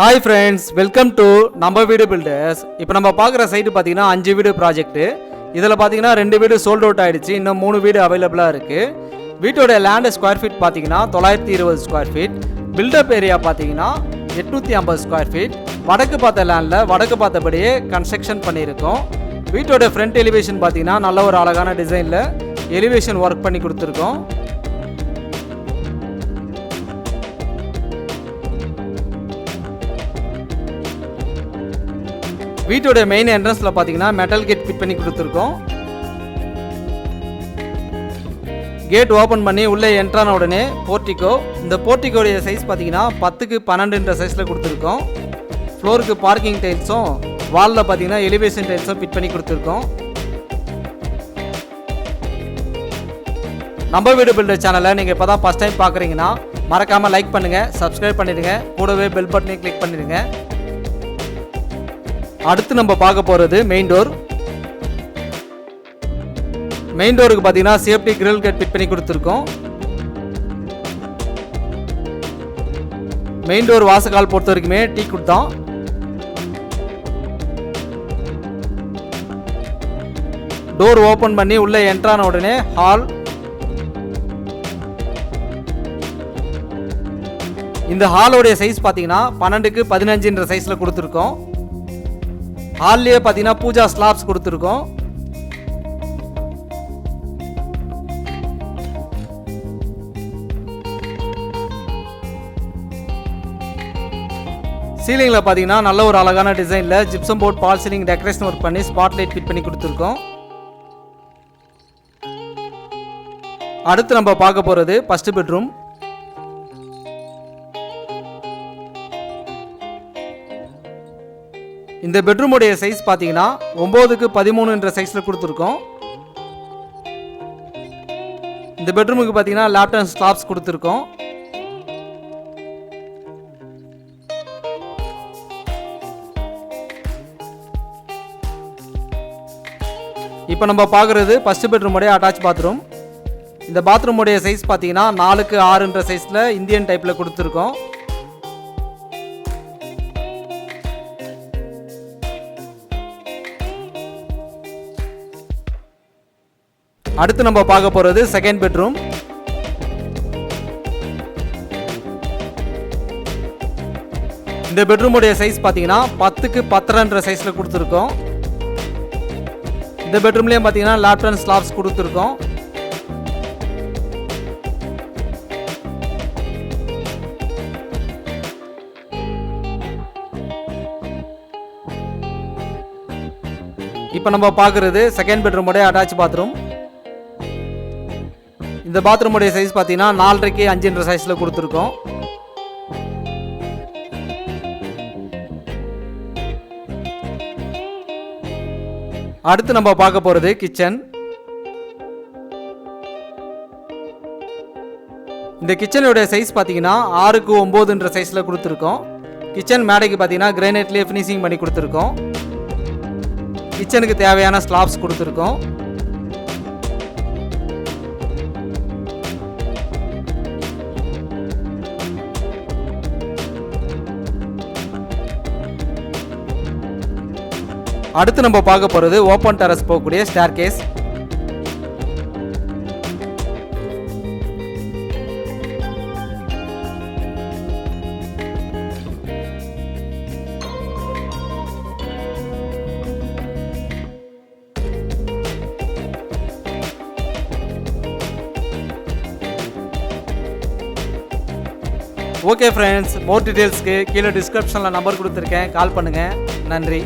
Hi friends welcome to நம்ம வீடு filters இப்போ நம்ம பார்க்குற சைட்டு பார்த்தீங்கன்னா அஞ்சு வீடு ப்ராஜெக்ட்டு இதில் பார்த்தீங்கன்னா ரெண்டு வீடு சோல்ட் அவுட் ஆகிடுச்சு இன்னும் மூணு வீடு அவைலபிளாக இருக்குது வீட்டோட லேண்டு ஸ்கொயர் ஃபீட் பார்த்தீங்கன்னா தொள்ளாயிரத்தி இருபது ஸ்கொயர் ஃபீட் பில்டப் ஏரியா பார்த்தீங்கன்னா எட்நூற்றி ஐம்பது ஸ்கொயர் ஃபீட் வடக்கு பார்த்த லேண்டில் வடக்கு பார்த்தபடியே கன்ஸ்ட்ரக்ஷன் பண்ணியிருக்கோம். வீட்டோட ஃப்ரண்ட் எலிவேஷன் பார்த்தீங்கன்னா நல்ல ஒரு அழகான டிசைனில் எலிவேஷன் ஒர்க் பண்ணி கொடுத்துருக்கோம். வீட்டோட மெயின் என்ட்ரன்ஸில் பார்த்தீங்கன்னா மெட்டல் கேட் ஃபிட் பண்ணி கொடுத்துருக்கோம். கேட் ஓப்பன் பண்ணி உள்ளே என்ட்ரான உடனே போர்ட்டிகோ இந்த போர்ட்டிக்கோடைய சைஸ் பார்த்தீங்கன்னா பத்துக்கு பன்னெண்டுன்ற சைஸில் கொடுத்துருக்கோம். ஃப்ளோருக்கு பார்க்கிங் டைல்ஸும் வாலில் பார்த்தீங்கன்னா எலிவேஷன் டைல்ஸும் ஃபிட் பண்ணி கொடுத்துருக்கோம். நம்ம வீடு பில்டர் சேனலை நீங்கள் இப்போ தான் ஃபஸ்ட் டைம் பார்க்குறீங்கன்னா மறக்காமல் லைக் பண்ணுங்கள் சப்ஸ்கிரைப் பண்ணிடுங்க. கூடவே பெல் பட்டனையும் கிளிக் பண்ணிடுங்க. அடுத்து நம்ம பார்க்க போகிறது மெயின் டோர் மெயின் டோருக்கு பார்த்தீங்கன்னா சேஃப்டி கிரில் கேட் ஃபிட் பண்ணி கொடுத்துருக்கோம். மெயின் டோர் வாசக்கால் பொறுத்த வரைக்குமே டீ கொடுத்தோம் டோர் ஓப்பன் பண்ணி உள்ளே என்ட்ரான உடனே ஹால் இந்த ஹாலோடைய சைஸ் பார்த்தீங்கன்னா பன்னெண்டுக்கு பதினஞ்சுன்ற சைஸில் கொடுத்துருக்கோம். ஹால்லேயே பார்த்தீங்கன்னா பூஜா ஸ்லாப்ஸ் கொடுத்துருக்கோம். சீலிங்கில் பார்த்தீங்கன்னா நல்ல ஒரு அழகான டிசைனில் gypsum board fall ceiling decoration work பண்ணி ஸ்பாட் லைட் ஃபிட் பண்ணி கொடுத்துருக்கோம். அடுத்து நம்ம பார்க்க போகிறது ஃபஸ்ட்டு பெட்ரூம் இந்த பெட்ரூமுடைய சைஸ் பார்த்தீங்கன்னா ஒம்போதுக்கு பதிமூணுன்ற சைஸில் கொடுத்துருக்கோம். இந்த பெட்ரூமுக்கு பார்த்தீங்கன்னா லேப்டாப் ஸ்லாப்ஸ் கொடுத்துருக்கோம். இப்போ நம்ம பார்க்குறது ஃபஸ்ட்டு பெட்ரூமுடைய அட்டாச் பாத்ரூம் இந்த பாத்ரூமுடைய சைஸ் பார்த்தீங்கன்னா நாலுக்கு ஆறுன்ற சைஸில் இந்தியன் டைப்பில் கொடுத்துருக்கோம். அடுத்து நம்ம பார்க்க போகிறது செகண்ட் பெட்ரூம் இந்த பெட்ரூமுடைய சைஸ் பார்த்தீங்கன்னா பத்துக்கு பத்தரைன்ற சைஸில் கொடுத்துருக்கோம். இந்த பெட்ரூம்லேயும் பார்த்தீங்கன்னா லேப்டன் ஸ்லாப்ஸ் கொடுத்துருக்கோம். இப்போ நம்ம பார்க்குறது செகண்ட் பெட்ரூமுடைய அட்டாச் பாத்ரூம் இந்த பாத்ரூமுடைய சைஸ் பார்த்தீங்கன்னா நாலரைக்கு அஞ்சுன்ற சைஸில் கொடுத்துருக்கோம். அடுத்து நம்ம பார்க்க போகிறது கிச்சன் இந்த கிச்சனுடைய சைஸ் பார்த்தீங்கன்னா ஆறுக்கு ஒம்போதுன்ற சைஸில் கொடுத்துருக்கோம். கிச்சன் மேடைக்கு பார்த்தீங்கன்னா கிரானைட்லேயே ஃபினிஷிங் பண்ணி கொடுத்துருக்கோம். கிச்சனுக்கு தேவையான ஸ்லாப்ஸ் கொடுத்துருக்கோம். அடுத்து நம்ம பார்க்க போகிறது ஓப்பன் டெரஸ் போகக்கூடிய staircase okay friends more டீட்டெயில்ஸ்க்கு கீழே டிஸ்கிரிப்ஷனில் நம்பர் கொடுத்துருக்கேன். கால் பண்ணுங்கள் நன்றி.